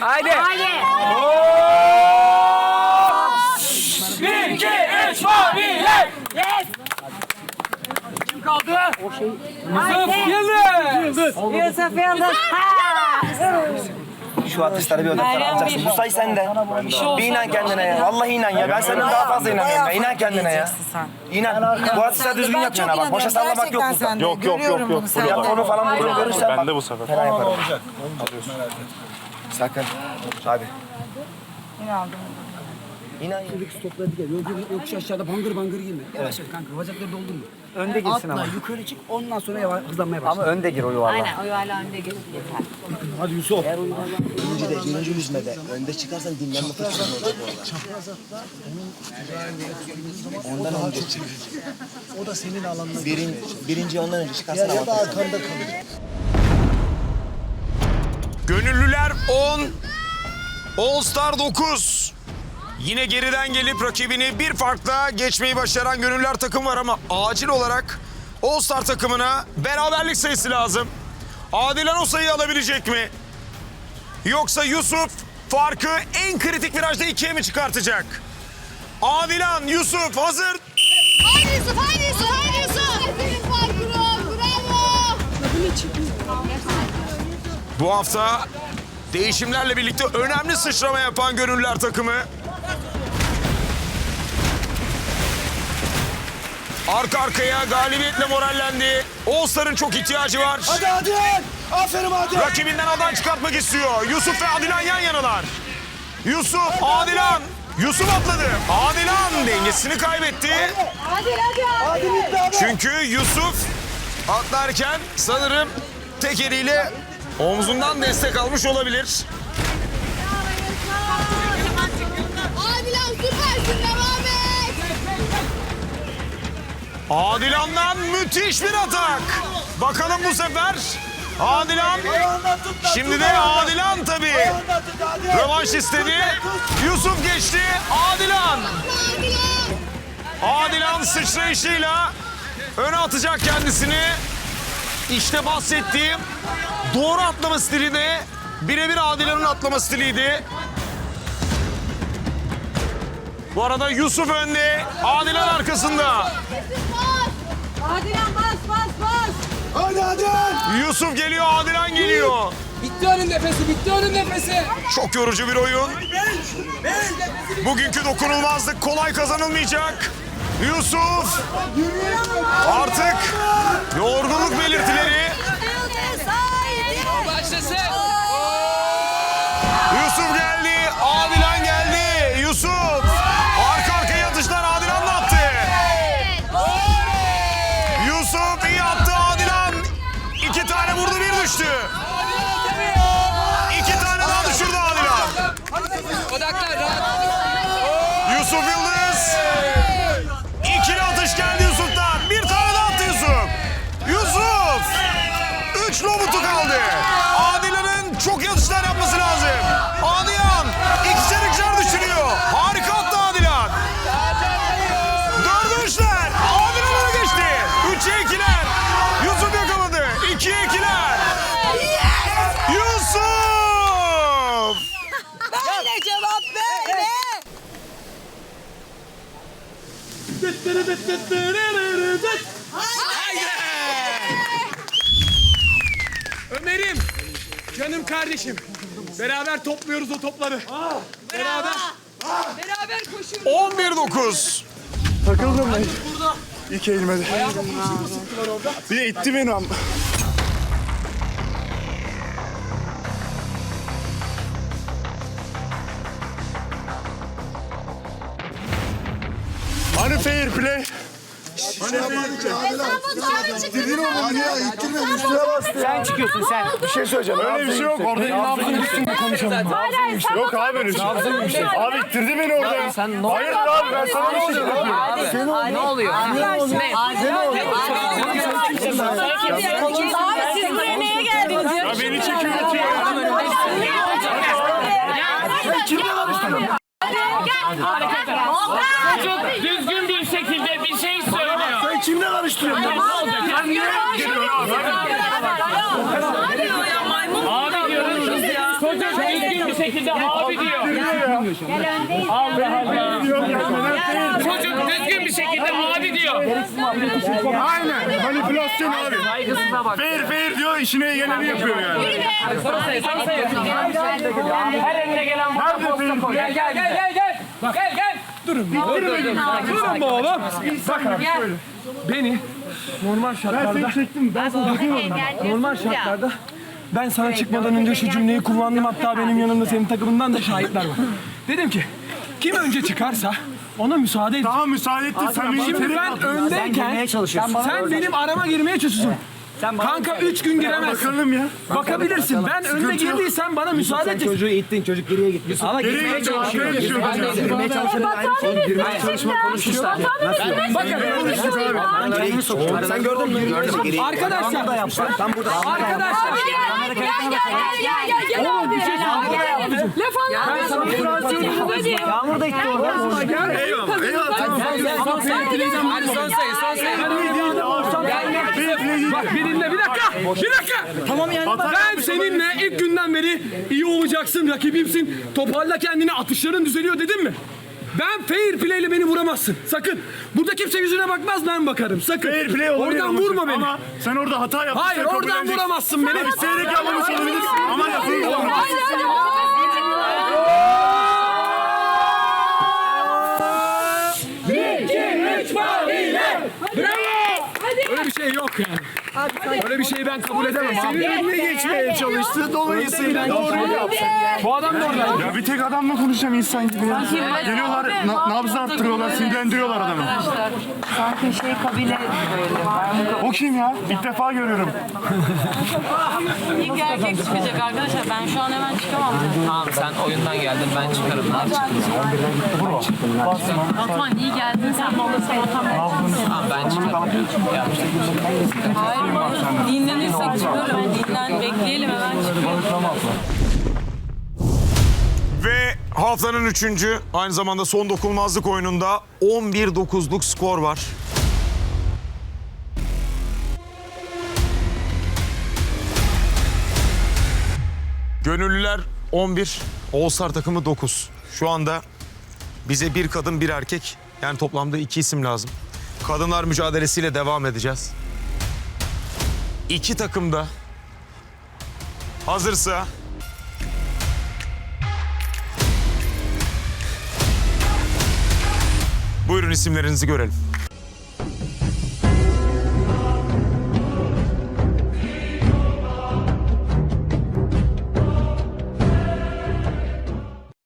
Haydi. Bir, iki, üç, maviler. Yes. Kim kaldı? Haydi. Yıldız. Yusuf Yıldız. Ha. Şu atışlara bir odaklan alacaksın. Bu say sende. Bir inan kendine ya. Vallahi inan ya. Ben senden daha fazla inanıyorum ya. İnan kendine ya. İnan. Bu atışları düzgün ha bak. Boşa sallamak yok burada. Yok yok yok yok. Ya onu falan vurduğunu görürsen bak. Ben de bu sefer. Fena yaparım. Sakın. Hadi. İnan ya. Topları gel. Yokuş, yokuş aşağıda bangır bangır girme. Yavaş yavaş kanka. Bacakları doldurma. Önde girsin Atla ama. yukarı çık. Ondan sonra yavaş hızlanmaya başla. Ama önde gir o yuvarlağa. Aynen o yuvarlağı önde gir. Yeter. Hadi Yusuf. Birinci de, birinci yüzmede. Önde çıkarsan dinlenme fırsatın olacak bu arada. Ondan önce çık. O da senin alanına. Birin, birinci ondan önce çıkarsan Ya da arkanda kalır. Gönüllüler 10, All Star 9. Yine geriden gelip rakibini bir farkla geçmeyi başaran gönüllüler takım var ama acil olarak All Star takımına beraberlik sayısı lazım. Adilan o sayıyı alabilecek mi? Yoksa Yusuf farkı en kritik virajda ikiye mi çıkartacak? Adilan, Yusuf hazır. Haydi Yusuf, haydi Yusuf, haydi Bu hafta değişimlerle birlikte önemli sıçrama yapan gönüllüler takımı. Arka arkaya galibiyetle morallendi. All Star'ın çok ihtiyacı var. Hadi hadi. Aferin hadi. Rakibinden aday çıkartmak istiyor. Yusuf ve Adilan yan yanalar. Yusuf, Adilan. Yusuf atladı. Adilan dengesini kaybetti. Hadi hadi. Abi. Çünkü Yusuf atlarken sanırım tek eliyle omzundan destek almış olabilir. Hadi lan süpersin, devam et. Adilan'dan müthiş bir atak. Bakalım bu sefer Adilan. Şimdi de Adilan tabii. Rövanş istedi. Yusuf geçti. Adilan. Adilan sıçrayışıyla öne atacak kendisini. İşte bahsettiğim doğru atlama stili de birebir Adilan'ın atlama stiliydi. Bu arada Yusuf önde, Adilan arkasında. Hadi lan bas, bas, bas. Hadi hadi. Yusuf geliyor, Adilan geliyor. Bitti onun nefesi, bitti onun nefesi. Çok yorucu bir oyun. Bugünkü dokunulmazlık kolay kazanılmayacak. Yusuf artık yorgunluk belirtileri. Ömer'im. Canım kardeşim. Beraber topluyoruz o topları. Beraber. Beraber koşuyoruz. 11-9. Takıldım ben. İlk eğilmedi. Bir de itti beni ama. Fair play? Ya, ya. Sen çıkıyorsun sen. Bir şey söyleyeceğim. Öyle bir şey yok. Orada nabzın üstünde konuşalım. Yok abi öyle bir şey. Abi ittirdi beni orada ya. Sen ne Hayır abi ben sana bir şey dedim. Ne oluyor? Ne? Abi siz buraya neye geldiniz ya? Ya beni çekiyor itiyor. Çocuk düzgün bir şekilde bir şey söylüyor. Kimle karıştırıyorsun? Ne olacak? Ya? Geliyor abi. Abi diyoruz. Çocuk düzgün bir şekilde abi diyor. Allah Allah. Çocuk düzgün bir şekilde abi. diyor. Aynen. Manipülasyon abi. Saygısına bak. Fair fair diyor işine geleni yapıyor yani. Son sayı. Her eline gelen Nerede? Gel gel gel gel gel. Gel gel. Durun be oğlum. Beni normal Ben şartlarda seni çektim. Ben sana bakıyorum. normal şartlarda ben sana çıkmadan önce şu cümleyi kullandım. Hatta benim yanımda senin takımından da şahitler var. Dedim ki kim önce çıkarsa ona müsaade et. Daha müsaade ettin. Sen beni Şimdi ben öndeyken sen benim arama girmeye çalışıyorsun. Kanka üç gün giremezsin. Bakalım ya. Bakabilirsin. Ben önde yok. girdiysen bana müsaade et. Çocuğu ittin çocuk geriye gitti. Ama Nereye gitmeye gidiyor? çalışıyor. Arkaya aynı şey. Girmeye. Ben kendimi sokuyorum. Sen gördün mü? Arkadaşlar. Ben burada. Arkadaşlar. Gel gel gel gel gel abi. Laf anlamıyorsun. Yağmur da itti orada. Eyvallah. Eyvallah. Tamam. Ama seni bitireceğim. Hadi son sayı, son sayı. Bak bir dinle, bir dakika. Bir dakika. Tamam yani. Ben seninle ilk günden beri iyi olacaksın, rakibimsin. Toparla kendini, atışların düzeliyor dedim mi? Ben fair play ile beni vuramazsın. Sakın. Burada kimse yüzüne bakmaz, ben bakarım. Sakın. Fair play olabilir Oradan ama- vurma beni. Ama sen orada hata yaptın. Hayır, oradan vuramazsın beni. İsteyerek yapmamış olabilirsin ama olabilir. Öyle bir şey yok yani. Öyle bir şeyi ben kabul edemem. Senin Önüne geçmeye çalıştı. Dolayısıyla doğru yaptı. bu adam da orada. Ya bir tek adamla konuşacağım insan gibi ya. Geliyorlar, na- nabzı arttırıyorlar, sinirlendiriyorlar adamı. Sanki şey kabile böyle. O kim ya? İlk defa görüyorum. İlk erkek çıkacak arkadaşlar. Ben şu an hemen çıkamam. Tamam sen oyundan geldin ben çıkarım. Osman iyi geldin sen babası otamıyorsun. Tamam ben çıkarım. Hayır bana dinlenirsek çıkarım. Dinlen bekleyelim hemen çıkıyorum. Ve haftanın üçüncü aynı zamanda son dokunmazlık oyununda 11-9'luk skor var. Gönüllüler 11, All Star takımı 9. Şu anda bize bir kadın bir erkek yani toplamda iki isim lazım. Kadınlar mücadelesiyle devam edeceğiz. İki takım da hazırsa Buyurun isimlerinizi görelim.